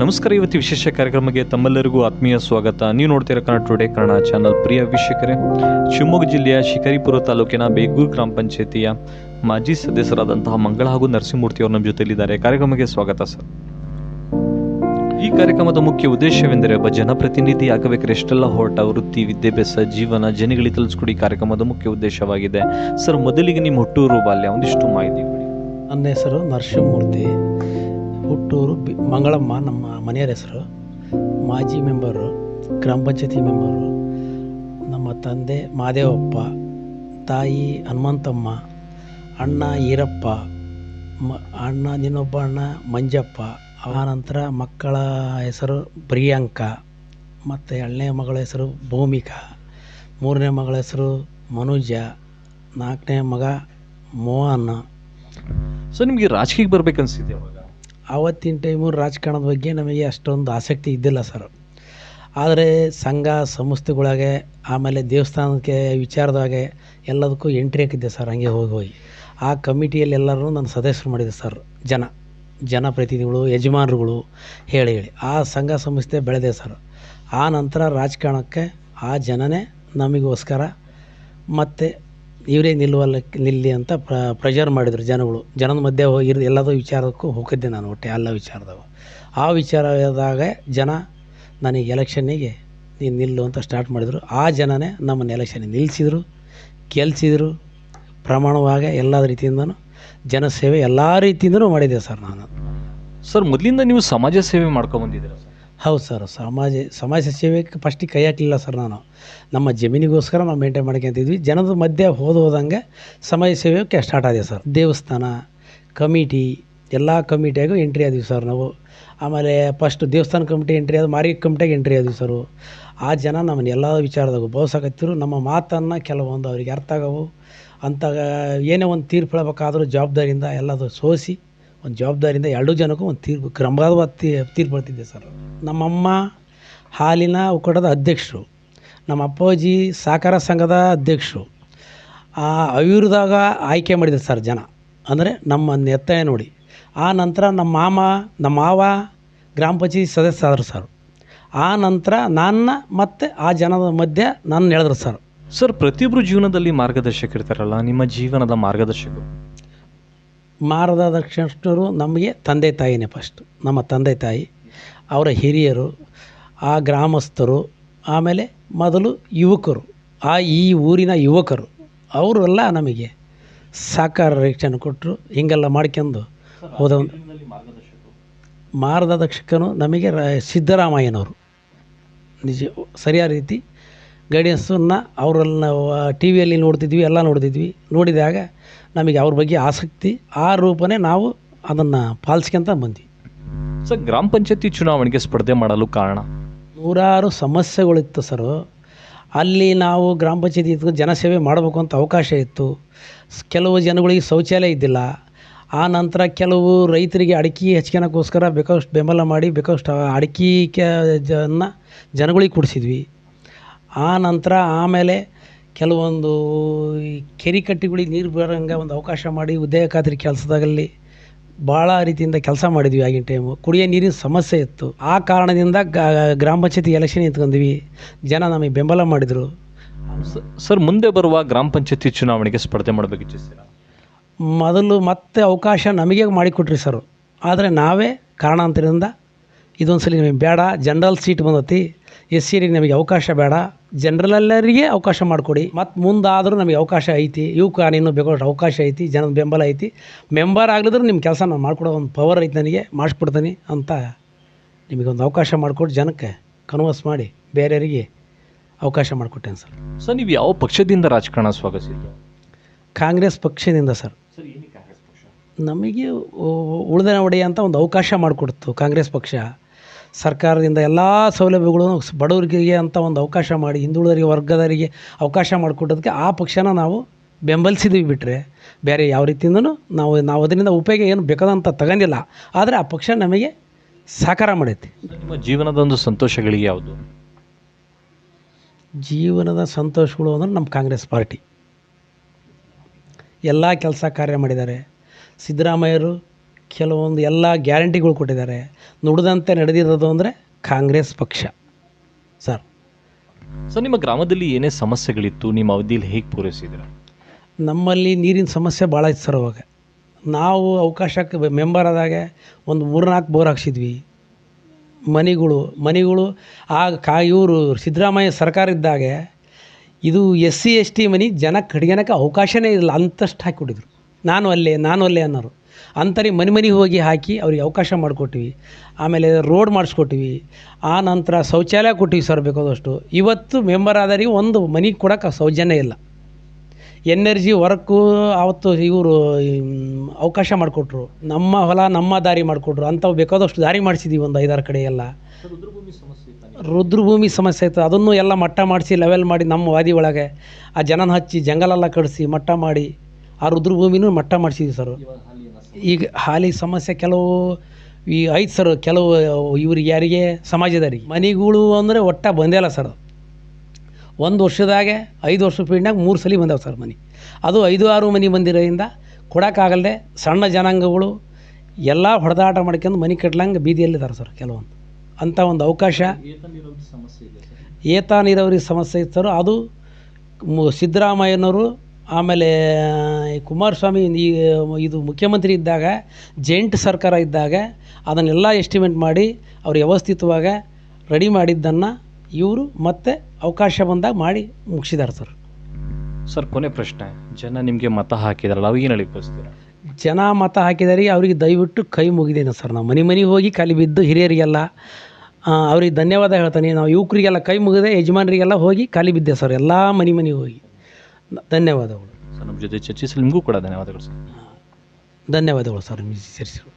ನಮಸ್ಕಾರ, ಇವತ್ತು ವಿಶೇಷ ಕಾರ್ಯಕ್ರಮಕ್ಕೆ ತಮ್ಮೆಲ್ಲರಿಗೂ ಆತ್ಮೀಯ ಸ್ವಾಗತ. ನೀವು ನೋಡ್ತಿರೋ ಕನ್ನಡ ಟುಡೇ ಕನ್ನಡ ಚಾನಲ್ ಪ್ರಿಯ ವೀಕ್ಷಕರೇ, ಶಿವಮೊಗ್ಗ ಜಿಲ್ಲೆಯ ಶಿಕಾರಿಪುರ ತಾಲೂಕಿನ ಬೇಗೂರು ಗ್ರಾಮ ಪಂಚಾಯತಿಯ ಮಾಜಿ ಸದಸ್ಯರಾದಂತಹ ಮಂಗಳ ಹಾಗೂ ನರಸಿಂಹಮೂರ್ತಿ ಅವರು ನಮ್ಮ ಜೊತೆಯಲ್ಲಿದ್ದಾರೆ. ಕಾರ್ಯಕ್ರಮಕ್ಕೆ ಸ್ವಾಗತ, ಸರ್. ಈ ಕಾರ್ಯಕ್ರಮದ ಮುಖ್ಯ ಉದ್ದೇಶವೆಂದರೆ, ಒಬ್ಬ ಜನಪ್ರತಿನಿಧಿ ಆಗಬೇಕಾದ್ರೆ ಎಷ್ಟೆಲ್ಲ ಹೊರಟ, ವೃತ್ತಿ, ವಿದ್ಯಾಭ್ಯಾಸ, ಜೀವನ, ಜನಗಳಿಗೆ ತಿಳಿಸ್ಕೊಡಿ ಕಾರ್ಯಕ್ರಮದ ಮುಖ್ಯ ಉದ್ದೇಶವಾಗಿದೆ. ಸರ್, ಮೊದಲಿಗೆ ನಿಮ್ಮ ಹುಟ್ಟೂರು ಬಾಲ್ಯ, ಒಂದಿಷ್ಟು ಮಾಹಿತಿ ನನ್ನ ಹೆಸರು ನರಸಿಂಹಮೂರ್ತಿ. ಹುಟ್ಟೂರು ಬಿ ಮಂಗಳಮ್ಮ, ನಮ್ಮ ಮನೆಯವರ ಹೆಸರು. ಮಾಜಿ ಮೆಂಬರು, ಗ್ರಾಮ ಪಂಚಾಯತಿ ಮೆಂಬರು, ನಮ್ಮ ತಂದೆ ಮಾದೇವಪ್ಪ, ತಾಯಿ ಹನುಮಂತಮ್ಮ, ಅಣ್ಣ ಈರಪ್ಪ, ಮ ಅಣ್ಣ, ಇನ್ನೊಬ್ಬ ಅಣ್ಣ ಮಂಜಪ್ಪ ಆನಂತರ ಮಕ್ಕಳ ಹೆಸರು ಪ್ರಿಯಾಂಕ, ಮತ್ತು ಎರಡನೇ ಮಗಳ ಹೆಸರು ಭೂಮಿಕಾ, ಮೂರನೇ ಮಗಳ ಹೆಸರು ಮನುಜ, ನಾಲ್ಕನೇ ಮಗ ಮೋಹನ್. ಸೊ ನಿಮಗೆ ರಾಜಕೀಯಕ್ಕೆ ಬರ್ಬೇಕನ್ಸಿದೆ ಅವಾಗ? ಆವತ್ತಿನ ಟೈಮು ರಾಜಕಾರಣದ ಬಗ್ಗೆ ನಮಗೆ ಅಷ್ಟೊಂದು ಆಸಕ್ತಿ ಇದ್ದಿಲ್ಲ ಸರ್ ಆದರೆ ಸಂಘ, ಸಂಸ್ಥೆಗಳಾಗೆ, ಆಮೇಲೆ ದೇವಸ್ಥಾನಕ್ಕೆ ವಿಚಾರದಾಗೆ ಎಲ್ಲದಕ್ಕೂ ಎಂಟ್ರಿ ಹಾಕಿದ್ದೆ ಸರ್ ಹಂಗೆ ಹೋಗಿ ಹೋಗಿ. ಆ ಕಮಿಟಿಯಲ್ಲಿ ಎಲ್ಲರೂ ನನ್ನ ಸದಸ್ಯರು ಮಾಡಿದೆ ಸರ್ ಜನ, ಜನಪ್ರತಿನಿಧಿಗಳು, ಯಜಮಾನರುಗಳು ಹೇಳಿ ಹೇಳಿ. ಆ ಸಂಘ, ಸಂಸ್ಥೆ ಬೆಳೆದೆ ಸರ್ ಆ ನಂತರ ರಾಜಕಾರಣಕ್ಕೆ ಆ ಜನನೇ ನಮಗೋಸ್ಕರ ಮತ್ತು ಇವರೇ ನಿಲ್ಲುವಲ್ಲ, ನಿಲ್ಲಿ ಅಂತ ಪ್ರ ಪ್ರೆಷರ್ ಮಾಡಿದರು ಜನಗಳು. ಜನದ ಮಧ್ಯೆ ಹೋಗಿ ಎಲ್ಲದೂ ವಿಚಾರಕ್ಕೂ ಹೋಗಿದ್ದೆ ನಾನು ಒಟ್ಟೆ, ಎಲ್ಲ ವಿಚಾರದಾಗ ಆ ವಿಚಾರದಾಗ ಜನ ನನಗೆ ಎಲೆಕ್ಷನ್ನಿಗೆ ನೀನು ನಿಲ್ಲು ಅಂತ ಸ್ಟಾರ್ಟ್ ಮಾಡಿದರು. ಆ ಜನನೇ ನಮ್ಮನ್ನು ಎಲೆಕ್ಷನ್ನಿಗೆ ನಿಲ್ಲಿಸಿದರು ಗೆಲ್ಸಿದರು. ಪ್ರಮಾಣವಾಗಿ ಎಲ್ಲ ರೀತಿಯಿಂದನೂ ಜನಸೇವೆ ಎಲ್ಲ ರೀತಿಯಿಂದನೂ ಮಾಡಿದ್ದೆ ಸರ್ ನಾನು. ಸರ್, ಮೊದಲಿಂದ ನೀವು ಸಮಾಜ ಸೇವೆ ಮಾಡ್ಕೊಂಡು ಬಂದಿದ್ದೀರಾ ಸರ್? ಹೌದು ಸರ್. ಸಮಾಜ ಸಮಾಜ ಸೇವೆಗೆ ಫಸ್ಟಿಗೆ ಕೈ ಹಾಕಲಿಲ್ಲ ಸರ್ ನಾನು. ನಮ್ಮ ಜಮೀನಿಗೋಸ್ಕರ ನಾವು ಮೇಂಟೈನ್ ಮಾಡ್ಕೊಂತಿದ್ವಿ. ಜನದ ಮಧ್ಯೆ ಹೋದ ಹೋದಂಗೆ ಸಮಾಜ ಸೇವೆಗೆ ಸ್ಟಾರ್ಟ್ ಆಗಿದೆ ಸರ್. ದೇವಸ್ಥಾನ, ಕಮಿಟಿ, ಎಲ್ಲ ಕಮಿಟಿಯಾಗೂ ಎಂಟ್ರಿ ಆದ್ವಿ ಸರ್ ನಾವು. ಆಮೇಲೆ ಫಸ್ಟ್ ದೇವಸ್ಥಾನ ಕಮಿಟಿ ಎಂಟ್ರಿ ಆದ ಮಾರಿ ಕಮಿಟಿಯಾಗಿ ಎಂಟ್ರಿ ಆದ್ವಿ ಸರ್. ಆ ಜನ ನಮ್ಮನ್ನ ಎಲ್ಲ ವಿಚಾರದಾಗ ಬಹುಸಾಕತ್ತಿರು ನಮ್ಮ ಮಾತನ್ನು ಕೆಲವೊಂದು ಅವ್ರಿಗೆ ಅರ್ಥ ಆಗವು. ಅಂತ ಏನೇ ಒಂದು ತೀರ್ಪು ಹೇಳಬೇಕಾದ್ರೂ ಜವಾಬ್ದಾರಿಯಿಂದ ಎಲ್ಲದು ಸೋಸಿ ಒಂದು ಜವಾಬ್ದಾರಿಯಿಂದ ಎರಡೂ ಜನಕ್ಕೂ ಒಂದು ತೀರ್ಪು, ಕ್ರಮವಾದ ತೀರ್ಪು ಬರ್ತಿದ್ದೆ ಸರ್. ನಮ್ಮಮ್ಮ ಹಾಲಿನ ಒಕ್ಕೂಟದ ಅಧ್ಯಕ್ಷರು, ನಮ್ಮ ಅಪ್ಪಾಜಿ ಸಹಕಾರ ಸಂಘದ ಅಧ್ಯಕ್ಷರು, ಆ ಆಯುರ್ದಾಗ ಆಯ್ಕೆ ಮಾಡಿದ್ರು ಸರ್ ಜನ. ಅಂದರೆ ನಮ್ಮ ನೆತ್ತಾಯ ನೋಡಿ. ಆ ನಂತರ ನಮ್ಮ ಮಾಮ, ನಮ್ಮ ಮಾವ, ಗ್ರಾಮ ಪಂಚಾಯತಿ ಸದಸ್ಯ ಆದರು ಸರ್. ಆ ನಂತರ ನನ್ನ ಮತ್ತು ಆ ಜನದ ಮಧ್ಯೆ ನನ್ನ ಎಳೆದ್ರು ಸರ್. ಸರ್ ಪ್ರತಿಯೊಬ್ಬರು ಜೀವನದಲ್ಲಿ ಮಾರ್ಗದರ್ಶಕ ಇರ್ತಾರಲ್ಲ ನಿಮ್ಮ ಜೀವನದ ಮಾರ್ಗದರ್ಶಕರು? ಮಾರ್ಗದರ್ಶಕರು ನಮಗೆ ತಂದೆ ತಾಯಿನೇ ಫಸ್ಟ್ ನಮ್ಮ ತಂದೆ ತಾಯಿ, ಅವರ ಹಿರಿಯರು, ಆ ಗ್ರಾಮಸ್ಥರು, ಆಮೇಲೆ ಮೊದಲು ಯುವಕರು, ಆ ಈ ಊರಿನ ಯುವಕರು, ಅವರೆಲ್ಲ ನಮಗೆ ಸಾಕಾರ ರೀಕ್ಷಣೆ ಕೊಟ್ಟರು, ಹಿಂಗೆಲ್ಲ ಮಾಡ್ಕೊಂಡು ಹೋದ ಮಾರ್ಗದರ್ಶಕನು ನಮಗೆ ರ, ಸಿದ್ದರಾಮಯ್ಯನವರು. ನಿಜ, ಸರಿಯಾದ ರೀತಿ ಗೈಡೆನ್ಸನ್ನು ಅವ್ರಲ್ಲಿ ನಾವು ಟಿ ವಿಯಲ್ಲಿ ನೋಡ್ತಿದ್ವಿ ಎಲ್ಲ ನೋಡ್ತಿದ್ವಿ. ನೋಡಿದಾಗ ನಮಗೆ ಅವ್ರ ಬಗ್ಗೆ ಆಸಕ್ತಿ ಆ ರೂಪನೇ ನಾವು ಅದನ್ನು ಪಾಲಿಸ್ಕೊಂತ ಬಂದ್ವಿ. ಸರ್ ಗ್ರಾಮ ಪಂಚಾಯತಿ ಚುನಾವಣೆಗೆ ಸ್ಪರ್ಧೆ ಮಾಡಲು ಕಾರಣ? ನೂರಾರು ಸಮಸ್ಯೆಗಳಿತ್ತು ಸರ್. ಅಲ್ಲಿ ನಾವು ಗ್ರಾಮ ಪಂಚಾಯತಿ ಇದ್ದು ಜನಸೇವೆ ಮಾಡಬೇಕು ಅಂತ ಅವಕಾಶ ಇತ್ತು. ಕೆಲವು ಜನಗಳಿಗೆ ಶೌಚಾಲಯ ಇದ್ದಿಲ್ಲ. ಆ ನಂತರ ಕೆಲವು ರೈತರಿಗೆ ಅಡಿಕೆ ಹಚ್ಕೊಳಕ್ಕೋಸ್ಕರ ಬೇಕಷ್ಟು ಬೆಂಬಲ ಮಾಡಿ ಬೇಕಷ್ಟು ಅಡಿಕೆ ಜನ ಜನಗಳಿಗೆ ಕೊಡಿಸಿದ್ವಿ. ಆ ನಂತರ ಆಮೇಲೆ ಕೆಲವೊಂದು ಈ ಕೆರೆ ಕಟ್ಟೆಗಳಿಗೆ ನೀರು ಬರೋಂಗೆ ಒಂದು ಅವಕಾಶ ಮಾಡಿ ಉದಯ ಖಾತ್ರಿ ಕೆಲಸದಾಗಲ್ಲಿ ಭಾಳ ರೀತಿಯಿಂದ ಕೆಲಸ ಮಾಡಿದ್ವಿ ಆಗಿನ ಟೈಮು ಕುಡಿಯೋ ನೀರಿನ ಸಮಸ್ಯೆ ಇತ್ತು. ಆ ಕಾರಣದಿಂದ ಗ್ರಾಮ ಪಂಚಾಯತಿ ಎಲೆಕ್ಷನ್ ನಿಂತ್ಕೊಂಡ್ವಿ. ಜನ ನಮಗೆ ಬೆಂಬಲ ಮಾಡಿದರು. ಸರ್ ಮುಂದೆ ಬರುವ ಗ್ರಾಮ ಪಂಚಾಯತಿ ಚುನಾವಣೆಗೆ ಸ್ಪರ್ಧೆ ಮಾಡಬೇಕು ಇಚ್ಛಿಸ್ತೀರಾ? ಮೊದಲು ಮತ್ತೆ ಅವಕಾಶ ನಮಗೆ ಮಾಡಿಕೊಟ್ರಿ ಸರ್. ಆದರೆ ನಾವೇ ಕಾರಣಾಂತರದಿಂದ ಇದೊಂದು ಸಲ ನಮಗೆ ಬೇಡ. ಜನರಲ್ ಸೀಟ್ ಬಂದತಿ. ಎಸ್ ಸಿರಿಗೆ ನಮಗೆ ಅವಕಾಶ ಬೇಡ. ಜನರಲೆಲ್ಲರಿಗೆ ಅವಕಾಶ ಮಾಡಿಕೊಡಿ. ಮತ್ತು ಮುಂದಾದರೂ ನಮಗೆ ಅವಕಾಶ ಐತಿ. ಯುವಕ ನೀನು ಬೇಕಾದಷ್ಟು ಅವಕಾಶ ಐತಿ ಜನದ ಬೆಂಬಲ ಐತಿ. ಮೆಂಬರ್ ಆಗಲಿದ್ರೆ ನಿಮ್ಮ ಕೆಲಸ ನಾನು ಮಾಡ್ಕೊಡೋ ಒಂದು ಪವರ್ ಐತಿ ನನಗೆ ಮಾಡಿಸ್ಬಿಡ್ತೀನಿ ಅಂತ ನಿಮಗೊಂದು ಅವಕಾಶ ಮಾಡಿಕೊಟ್ಟು ಜನಕ್ಕೆ ಕನ್ವರ್ಸ್ ಮಾಡಿ ಬೇರೆಯವರಿಗೆ ಅವಕಾಶ ಮಾಡಿಕೊಟ್ಟೇನೆ ಸರ್. ಸರ್ ನೀವು ಯಾವ ಪಕ್ಷದಿಂದ ರಾಜಕಾರಣ ಸ್ವಾಗತಿಸಿ ಕಾಂಗ್ರೆಸ್ ಪಕ್ಷದಿಂದ ಸರ್. ನಮಗೆ ಉಳಿದನ ಉಳಿದ ಒಡೆಯ ಅಂತ ಒಂದು ಅವಕಾಶ ಮಾಡಿಕೊಡ್ತು ಕಾಂಗ್ರೆಸ್ ಪಕ್ಷ. ಸರ್ಕಾರದಿಂದ ಎಲ್ಲ ಸೌಲಭ್ಯಗಳು ಬಡವರಿಗೆ ಅಂತ ಒಂದು ಅವಕಾಶ ಮಾಡಿ ಹಿಂದುಳಿದರಿಗೆ ವರ್ಗದವರಿಗೆ ಅವಕಾಶ ಮಾಡಿಕೊಟ್ಟೋದಕ್ಕೆ ಆ ಪಕ್ಷನ ನಾವು ಬೆಂಬಲಿಸಿದ್ವಿ ಬಿಟ್ಟರೆ ಬೇರೆ ಯಾವ ರೀತಿಯಿಂದನೂ ನಾವು ನಾವು ಅದರಿಂದ ಉಪಯೋಗ ಏನು ಬೇಕಾದಂತ ತಗೊಂಡಿಲ್ಲ. ಆದರೆ ಆ ಪಕ್ಷ ನಮಗೆ ಸಾಕಾರ ಮಾಡೈತಿ. ನಿಮ್ಮ ಜೀವನದ ಒಂದು ಸಂತೋಷಗಳಿಗೆ ಯಾವುದು? ಜೀವನದ ಸಂತೋಷಗಳು ಅಂದ್ರೆ ನಮ್ಮ ಕಾಂಗ್ರೆಸ್ ಪಾರ್ಟಿ. ಎಲ್ಲ ಕೆಲಸ ಕಾರ್ಯ ಮಾಡಿದ್ದಾರೆ. ಸಿದ್ದರಾಮಯ್ಯರು ಕೆಲವೊಂದು ಎಲ್ಲ ಗ್ಯಾರಂಟಿಗಳು ಕೊಟ್ಟಿದ್ದಾರೆ. ನುಡಿದಂತೆ ನಡೆದಿರೋದು ಅಂದರೆ ಕಾಂಗ್ರೆಸ್ ಪಕ್ಷ. ಸರ್. ಸೊ ನಿಮ್ಮ ಗ್ರಾಮದಲ್ಲಿ ಏನೇ ಸಮಸ್ಯೆಗಳಿತ್ತು ನಿಮ್ಮ ಅವಧಿಯಲ್ಲಿ ಹೇಗೆ ಪೂರೈಸಿದ್ರೆ? ನಮ್ಮಲ್ಲಿ ನೀರಿನ ಸಮಸ್ಯೆ ಭಾಳ ಇತ್ತು ಸರ್ ಅವಾಗ. ನಾವು ಅವಕಾಶಕ್ಕೆ ಮೆಂಬರ್ ಆದಾಗ ಒಂದು ಮೂರ್ನಾಲ್ಕು ಬೋರ್ ಹಾಕ್ಸಿದ್ವಿ. ಮನೆಗಳು ಮನೆಗಳು ಆ ಕಾ ಇವರು ಸಿದ್ದರಾಮಯ್ಯ ಸರ್ಕಾರ ಇದ್ದಾಗ ಇದು ಎಸ್ ಸಿ ಎಸ್ ಟಿ ಮನೆ ಜನ ಕಡಿಗೆನಕ್ಕೆ ಅವಕಾಶನೇ ಇಲ್ಲ ಅಂತಷ್ಟು ಹಾಕಿಬಿಟ್ಟಿದ್ರು ನಾನು ಅಲ್ಲೇ ನಾನು ಅಲ್ಲೇ ಅನ್ನೋರು. ಅಂಥವ್ರಿಗೆ ಮನೆ ಮನೆಗೆ ಹೋಗಿ ಹಾಕಿ ಅವ್ರಿಗೆ ಅವಕಾಶ ಮಾಡಿಕೊಟ್ವಿ ಆಮೇಲೆ ರೋಡ್ ಮಾಡಿಸ್ಕೊಟ್ವಿ ಆ ನಂತರ ಶೌಚಾಲಯ ಕೊಟ್ಟಿವಿ ಸರ್ ಬೇಕಾದಷ್ಟು. ಇವತ್ತು ಮೆಂಬರ್ ಆದರಿಗೆ ಒಂದು ಮನೆಗೆ ಕೊಡೋಕೆ ಸೌಜನ್ಯ ಇಲ್ಲ. ಎನರ್ಜಿ ವರ್ಕು ಆವತ್ತು ಇವರು ಅವಕಾಶ ಮಾಡಿಕೊಟ್ರು. ನಮ್ಮ ಹೊಲ, ನಮ್ಮ ದಾರಿ ಮಾಡಿಕೊಟ್ರು. ಅಂಥವು ಬೇಕಾದಷ್ಟು ದಾರಿ ಮಾಡಿಸಿದ್ದೀವಿ ಒಂದು ಐದಾರು ಕಡೆ ಎಲ್ಲ. ರುದ್ರಭೂಮಿ ಸಮಸ್ಯೆ ಇತ್ತು. ಅದನ್ನು ಎಲ್ಲ ಮಟ್ಟ ಮಾಡಿಸಿ ಲೆವೆಲ್ ಮಾಡಿ ನಮ್ಮ ವಾದಿ ಒಳಗೆ ಆ ಜನನ ಹಚ್ಚಿ ಜಂಗಲೆಲ್ಲ ಕಡಿಸಿ ಮಟ್ಟ ಮಾಡಿ ಆ ರುದ್ರಭೂಮಿನೂ ಮಟ್ಟ ಮಾಡಿಸಿದ್ವಿ ಸರ್. ಈಗ ಹಾಲಿ ಸಮಸ್ಯೆ ಕೆಲವು ಈ ಐದು ಸರ್ ಕೆಲವು ಇವ್ರಿಗೆ ಯಾರಿಗೆ ಸಮಾಜದವ್ರಿಗೆ ಮನೆಗಳು ಅಂದರೆ ಒಟ್ಟ ಬಂದೇ ಇಲ್ಲ ಸರ್ ಒಂದು ವರ್ಷದಾಗೆ ಐದು ವರ್ಷ ಪೀರಿಯಡ್ನಾಗ ಮೂರು ಸಲ ಬಂದಾವೆ ಸರ್ ಮನೆ. ಅದು ಐದು ಆರು ಮನೆ ಬಂದಿರೋದ್ರಿಂದ ಕೊಡೋಕ್ಕಾಗಲ್ದೆ ಸಣ್ಣ ಜನಾಂಗಗಳು ಎಲ್ಲ ಹೊಡೆದಾಟ ಮಾಡ್ಕೊಂಡು ಮನೆ ಕಟ್ಲಂಗೆ ಬೀದಿಯಲ್ಲಿದ್ದಾರೆ ಸರ್ ಕೆಲವೊಂದು. ಅಂಥ ಒಂದು ಅವಕಾಶ. ಏತ ನೀರಾವರಿ ಸಮಸ್ಯೆ ಇತ್ತು ಸರ್. ಅದು ಸಿದ್ದರಾಮಯ್ಯನವರು ಆಮೇಲೆ ಈ ಕುಮಾರಸ್ವಾಮಿ ಈ ಇದು ಮುಖ್ಯಮಂತ್ರಿ ಇದ್ದಾಗ ಜೆಂಟ್ ಸರ್ಕಾರ ಇದ್ದಾಗ ಅದನ್ನೆಲ್ಲ ಎಸ್ಟಿಮೇಟ್ ಮಾಡಿ ಅವ್ರು ವ್ಯವಸ್ಥಿತವಾಗಿ ರೆಡಿ ಮಾಡಿದ್ದನ್ನು ಇವರು ಮತ್ತೆ ಅವಕಾಶ ಬಂದಾಗ ಮಾಡಿ ಮುಗಿಸಿದ್ದಾರೆ ಸರ್. ಸರ್ ಕೊನೆ ಪ್ರಶ್ನೆ. ಜನ ನಿಮಗೆ ಮತ ಹಾಕಿದಾರಲ್ಲ ಅವ್ರಿಗೆ ಏನು ಹೇಳಿ ಬಯಸ್ತೀರಾ ಜನ ಮತ ಹಾಕಿದಾರೆ ಅವ್ರಿಗೆ ದಯವಿಟ್ಟು ಕೈ ಮುಗಿದೇನೆ ಸರ್. ನಾವು ಮನೆ ಮನೆಗೆ ಹೋಗಿ ಖಾಲಿ ಬಿದ್ದು ಹಿರಿಯರಿಗೆಲ್ಲ ಅವ್ರಿಗೆ ಧನ್ಯವಾದ ಹೇಳ್ತಾನೆ. ನಾವು ಯುವಕರಿಗೆಲ್ಲ ಕೈ ಮುಗಿದೆ ಯಜಮಾನರಿಗೆಲ್ಲ ಹೋಗಿ ಖಾಲಿ ಬಿದ್ದೆ ಸರ್. ಎಲ್ಲ ಮನೆ ಮನೆಗೆ ಹೋಗಿ. ಧನ್ಯವಾದಗಳು. ಸರ್ ನಮ್ಮ ಜೊತೆ ಚರ್ಚಿಸಲು ನಿಮಗೂ ಕೂಡ ಧನ್ಯವಾದಗಳು ಸರ್. ಧನ್ಯವಾದಗಳು ಸರ್ ನಿಮಗೆ ಸೇರಿಸಿ